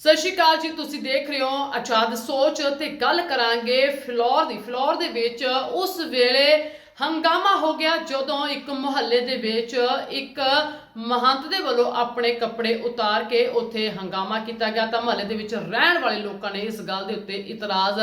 ਸਤਿ ਸ਼੍ਰੀ ਅਕਾਲ ਜੀ, ਤੁਸੀਂ ਦੇਖ ਰਹੇ ਹੋ ਆਜ਼ਾਦ ਸੋਚ ਤੇ ਗੱਲ ਕਰਾਂਗੇ ਫਲੋਰ ਦੀ। ਫਲੋਰ ਦੇ ਵਿੱਚ ਉਸ ਵੇਲੇ ਹੰਗਾਮਾ ਹੋ ਗਿਆ ਜਦੋਂ ਇੱਕ ਮੁਹੱਲੇ ਦੇ ਵਿੱਚ ਇੱਕ ਮਹੰਤ ਦੇ ਵੱਲੋਂ ਆਪਣੇ ਕੱਪੜੇ ਉਤਾਰ ਕੇ ਉੱਥੇ ਹੰਗਾਮਾ ਕੀਤਾ ਗਿਆ। ਤਾਂ ਮੁਹੱਲੇ ਦੇ ਵਿੱਚ ਰਹਿਣ ਵਾਲੇ ਲੋਕਾਂ ਨੇ ਇਸ ਗੱਲ ਦੇ ਉੱਤੇ ਇਤਰਾਜ਼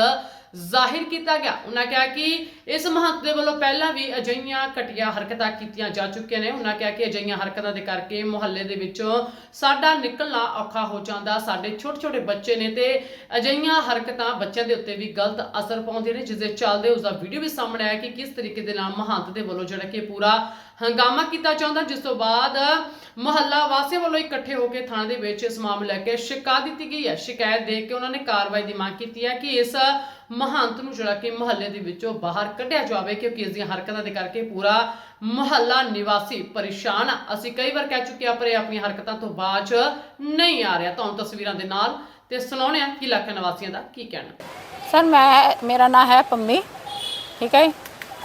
ਜ਼ਾਹਿਰ ਕੀਤਾ ਗਿਆ। ਉਹਨਾਂ ਕਿਹਾ ਕਿ ਇਸ ਮਹੰਤ ਦੇ ਵੱਲੋਂ ਪਹਿਲਾਂ ਵੀ ਅਜਈਆਂ ਘਟੀਆਂ ਹਰਕਤਾਂ ਕੀਤੀਆਂ ਜਾ ਚੁੱਕੀਆਂ ਨੇ। ਉਹਨਾਂ ਕਿਹਾ ਕਿ ਅਜਈਆਂ ਹਰਕਤਾਂ ਦੇ ਕਰਕੇ ਮੁਹੱਲੇ ਦੇ ਵਿੱਚੋਂ ਸਾਡਾ ਨਿਕਲਣਾ ਔਖਾ ਹੋ ਜਾਂਦਾ। ਸਾਡੇ ਛੋਟੇ ਛੋਟੇ ਬੱਚੇ ਨੇ ਤੇ ਅਜਈਆਂ ਹਰਕਤਾਂ ਬੱਚਿਆਂ ਦੇ ਉੱਤੇ ਵੀ ਗਲਤ ਅਸਰ ਪਾਉਂਦੀਆਂ ਨੇ, ਜਿਸ ਦੇ ਚੱਲਦੇ ਉਸ ਦਾ ਵੀਡੀਓ ਵੀ ਸਾਹਮਣੇ ਆਇਆ ਕਿ ਕਿਸ ਤਰੀਕੇ ਦੇ ਨਾਲ ਮਹੰਤ ਦੇ ਵੱਲੋਂ ਜਿਹੜਾ ਕਿ ਪੂਰਾ ਹੰਗਾਮਾ ਕੀਤਾ ਜਾਂਦਾ। ਜਿਸ ਤੋਂ ਬਾਅਦ ਮੁਹੱਲਾ ਵਾਸੀਆਂ ਵੱਲੋਂ ਇਕੱਠੇ ਹੋ ਕੇ ਥਾਣੇ ਦੇ ਵਿੱਚ ਇਸ ਮਾਮਲੇ ਲੈ ਕੇ ਸ਼ਿਕਾਇਤ ਦਿੱਤੀ ਗਈ ਹੈ। ਸ਼ਿਕਾਇਤ ਦੇ ਕੇ ਉਹਨਾਂ ਨੇ ਕਾਰਵਾਈ ਦੀ ਮੰਗ ਕੀਤੀ ਹੈ ਕਿ ਇਸ ਮਹੰਤ ਨੂੰ ਜਿਹੜਾ ਕਿ ਮਹੱਲੇ ਦੇ ਵਿੱਚੋਂ ਬਾਹਰ ਕੱਢਿਆ ਜਾਵੇ, ਕਿਉਂਕਿ ਇਸ ਦੀਆਂ ਹਰਕਤਾਂ ਦੇ ਕਰਕੇ ਪੂਰਾ ਮਹੱਲਾ ਨਿਵਾਸੀ ਪਰੇਸ਼ਾਨ ਆ। ਅਸੀਂ ਕਈ ਵਾਰ ਕਹਿ ਚੁੱਕੇ ਆ, ਪਰ ਇਹ ਆਪਣੀਆਂ ਹਰਕਤਾਂ ਤੋਂ ਬਾਅਦ 'ਚ ਨਹੀਂ ਆ ਰਿਹਾ। ਤੁਹਾਨੂੰ ਤਸਵੀਰਾਂ ਦੇ ਨਾਲ ਤੇ ਸੁਣਾਉਣੇ ਆ ਕਿ ਇਲਾਕਾ ਨਿਵਾਸੀਆਂ ਦਾ ਕੀ ਕਹਿਣਾ। ਸਰ, ਮੈਂ, ਮੇਰਾ ਨਾਮ ਹੈ ਪੰਮੀ, ਠੀਕ ਹੈ ਜੀ।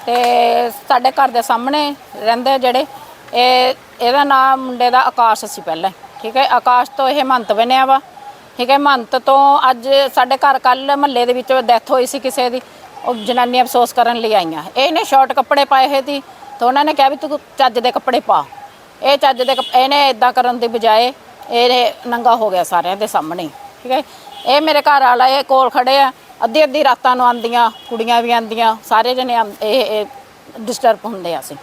ਤੇ ਸਾਡੇ ਘਰ ਦੇ ਸਾਹਮਣੇ ਰਹਿੰਦੇ ਜਿਹੜੇ, ਇਹ, ਇਹਦਾ ਨਾਮ ਮੁੰਡੇ ਦਾ ਆਕਾਸ਼ ਸੀ ਪਹਿਲਾਂ ਠੀਕ ਹੈ ਆਕਾਸ਼ ਤੋਂ ਇਹ ਮੰਤ ਬਣਿਆ ਵਾ। ਠੀਕ ਹੈ, ਮੰਤ ਤੋਂ ਅੱਜ ਸਾਡੇ ਘਰ ਕੱਲ ਮਹੱਲੇ ਦੇ ਵਿੱਚ ਡੈਥ ਹੋਈ ਸੀ ਕਿਸੇ ਦੀ, ਉਹ ਜਨਾਨੀਆਂ ਅਫਸੋਸ ਕਰਨ ਲਈ ਆਈਆਂ। ਇਹਨੇ ਸ਼ਾਰਟ ਕੱਪੜੇ ਪਾਏ ਹੋਏ ਸੀ, ਤਾਂ ਉਹਨਾਂ ਨੇ ਕਿਹਾ ਵੀ ਤੂੰ ਚੱਜ ਦੇ ਕੱਪੜੇ ਪਾ। ਇਹ ਚੱਜ ਦੇ ਕੱਪ- ਇਹਨੇ ਇਦਾਂ ਕਰਨ ਦੀ ਬਜਾਏ ਇਹ ਨੰਗਾ ਹੋ ਗਿਆ ਸਾਰਿਆਂ ਦੇ ਸਾਹਮਣੇ। ਠੀਕ ਹੈ ਇਹ ਮੇਰੇ ਘਰ ਵਾਲਾ, ਇਹ ਕੋਲ ਖੜੇ ਆ ਅੱਧੀ ਅੱਧੀ ਰਾਤਾਂ ਨੂੰ ਆਂਦੀਆਂ ਕੁੜੀਆਂ ਵੀ ਆਂਦੀਆਂ ਸਾਰੇ ਜਣੇ ਆਂ- ਇਹ ਡਿਸਟਰਬ ਹੁੰਦੇ ਆ ਅਸੀਂ।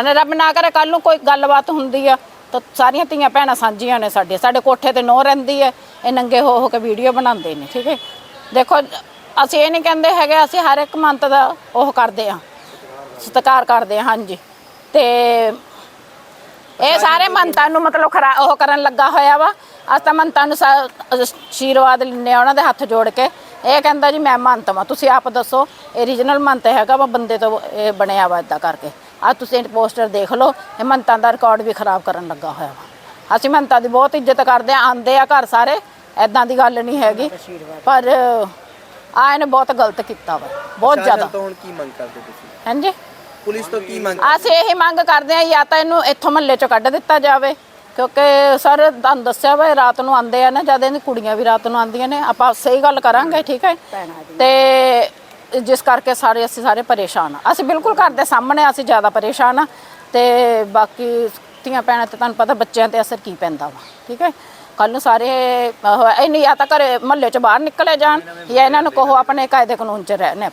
ਹਨਾ ਰੱਬ ਨਾ ਕਰੇ ਕੱਲ ਨੂੰ ਕੋਈ ਗੱਲਬਾਤ ਹੁੰਦੀ ਆ ਤਾਂ ਸਾਰੀਆਂ ਧੀਆਂ ਭੈਣਾਂ ਸਾਂਝੀਆਂ ਨੇ ਸਾਡੇ ਸਾਡੇ ਕੋਠੇ ਤੇ ਨੋ ਰਹਿੰਦੀ ਹੈ, ਇਹ ਨੰਗੇ ਹੋ ਹੋ ਕੇ ਵੀਡੀਓ ਬਣਾਉਂਦੇ ਨੇ, ਠੀਕ ਹੈ? ਦੇਖੋ, ਅਸੀਂ ਇਹ ਨਹੀਂ ਕਹਿੰਦੇ ਹੈਗੇ, ਅਸੀਂ ਹਰ ਇੱਕ ਮੰਤ ਦਾ ਉਹ ਕਰਦੇ ਆ ਸਤਿਕਾਰ ਕਰਦੇ ਆ ਹਾਂਜੀ। ਤੇ ਇਹ ਸਾਰੇ ਮੰਤਾਂ ਨੂੰ ਮਤਲਬ ਖਰਾ, ਉਹ ਕਰਨ ਲੱਗਾ ਹੋਇਆ ਵਾ। ਅਸ ਤਾਂ ਮੰਤਾਂ ਨੂੰ ਸਾ- ਆਸ਼ੀਰਵਾਦ ਲੈਂਦੇ ਆ ਉਹਨਾਂ ਦੇ ਹੱਥ ਜੋੜ ਕੇ। ਇਹ ਕਹਿੰਦਾ ਜੀ, ਮੈਂ ਮੰਤ ਵਾਂ, ਤੁਸੀਂ ਆਪ ਦੱਸੋ ਇਹ ਰੀਜਨਲ ਮੰਤ ਹੈਗਾ ਵਾ, ਬੰਦੇ ਤੋਂ ਇਹ ਬਣਿਆ ਵਾ ਇਦਾਂ ਕਰਕੇ। ਆ ਤੁਸੀਂ ਪੋਸਟਰ ਦੇਖ ਲਓ ਇਹ ਮੰਤਾਂ ਦਾ ਰਿਕਾਰਡ ਵੀ ਖਰਾਬ ਕਰਨ ਲੱਗਾ ਹੋਇਆ ਵਾ। ਅਸੀਂ ਮੰਤਾਂ ਦੀ ਬਹੁਤ ਇੱਜ਼ਤ ਕਰਦੇ ਆ ਆਂਦੇ ਆ ਘਰ ਸਾਰੇ ਐਦਾਂ ਦੀ ਗੱਲ ਨਹੀਂ ਹੈਗੀ ਪਰ ਆ ਇਹਨੇ ਬਹੁਤ ਗਲਤ ਕੀਤਾ ਵਾ ਬਹੁਤ ਜ਼ਿਆਦਾ। ਤੋਂ ਹੁਣ ਕੀ ਮੰਗ ਕਰਦੇ ਤੁਸੀਂ? ਹਾਂਜੀ? ਪੁਲਿਸ ਤੋਂ ਕੀ ਮੰਗ ਅਸੀਂ ਇਹ ਮੰਗ ਕਰਦੇ ਆ ਜਾਂ ਤਾਂ ਇਹਨੂੰ ਇੱਥੋਂ ਮਹੱਲੇ ਚੋਂ ਕੱਢ ਦਿੱਤਾ ਜਾਵੇ ਕਿਉਂਕਿ ਸਰ ਤੁਹਾਨੂੰ ਦੱਸਿਆ ਵਾ ਇਹ ਰਾਤ ਨੂੰ ਆਉਂਦੇ ਆ ਨਾ ਜਦ ਇਹਦੀ ਕੁੜੀਆਂ ਵੀ ਰਾਤ ਨੂੰ ਆਉਂਦੀਆਂ ਨੇ ਆਪਾਂ ਸਹੀ ਗੱਲ ਕਰਾਂਗੇ ਠੀਕ ਹੈ? ਤੇ ਜਿਸ ਕਰਕੇ ਸਾਰੇ ਅਸੀਂ ਸਾਰੇ ਪਰੇਸ਼ਾਨ ਆ ਅਸੀਂ ਬਿਲਕੁਲ ਘਰ ਦੇ ਸਾਹਮਣੇ ਅਸੀਂ ਜ਼ਿਆਦਾ ਪਰੇਸ਼ਾਨ ਆ ਤੇ ਬਾਕੀ ਧੀਆਂ ਭੈਣਾਂ ਤੇ ਤੁਹਾਨੂੰ ਪਤਾ ਬੱਚਿਆਂ ਤੇ ਅਸਰ ਕੀ ਪੈਂਦਾ ਵਾ, ਠੀਕ ਹੈ? ਕੱਲ ਨੂੰ ਸਾਰੇ ਇੰਨੀ ਜਾਂ ਤਾਂ ਘਰੇ ਮਹੱਲੇ ਚ ਬਾਹਰ ਨਿਕਲੇ ਜਾਣ ਜਾਂ ਇਹਨਾਂ ਨੂੰ ਕਹੋ ਆਪਣੇ ਕਾਇਦੇ ਕਾਨੂੰਨ ਚ ਰਹਿਣੇ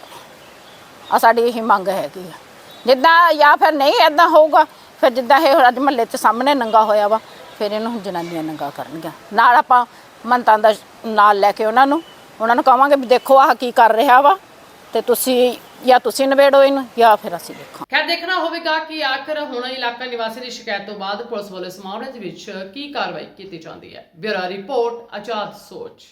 ਆ ਸਾਡੀ ਇਹੀ ਮੰਗ ਹੈਗੀ ਆ। ਜਿੱਦਾਂ ਜਾਂ ਫਿਰ ਨਹੀਂ ਐਦਾਂ ਹੋਊਗਾ, ਫਿਰ ਜਿੱਦਾਂ ਇਹ ਅੱਜ ਮਹੱਲੇ 'ਚ ਸਾਹਮਣੇ ਨੰਗਾ ਹੋਇਆ ਵਾ, ਫਿਰ ਇਹਨੂੰ ਜਨਾਨੀਆਂ ਨੰਗਾ ਕਰਨਗੀਆਂ। ਨਾਲ ਆਪਾਂ ਮੰਤਾਂ ਦਾ ਨਾਲ ਲੈ ਕੇ ਉਹਨਾਂ ਨੂੰ ਉਹਨਾਂ ਨੂੰ ਕਹਾਂਗੇ ਵੀ ਦੇਖੋ ਆਹ ਕੀ ਕਰ ਰਿਹਾ ਵਾ। ਤੇ ਤੁਸੀਂ ਜਾਂ ਤੁਸੀਂ ਨਿਬੇੜੋ ਇਹਨੂੰ ਜਾਂ ਫਿਰ ਅਸੀਂ ਦੇਖਾਂ ਖੈਰ, ਦੇਖਣਾ ਹੋਵੇਗਾ ਕਿ ਆਖਰ ਹੁਣ ਇਲਾਕਾ ਨਿਵਾਸੀ ਦੀ ਸ਼ਿਕਾਇਤ ਤੋਂ ਬਾਅਦ ਪੁਲਿਸ ਵੱਲੋਂ ਇਸ ਮਾਮਲੇ ਦੇ ਵਿੱਚ ਕੀ ਕਾਰਵਾਈ ਕੀਤੀ ਜਾਂਦੀ ਹੈ। ਬਿਊਰੋ ਰਿਪੋਰਟ, ਆਜ਼ਾਦ ਸੋਚ।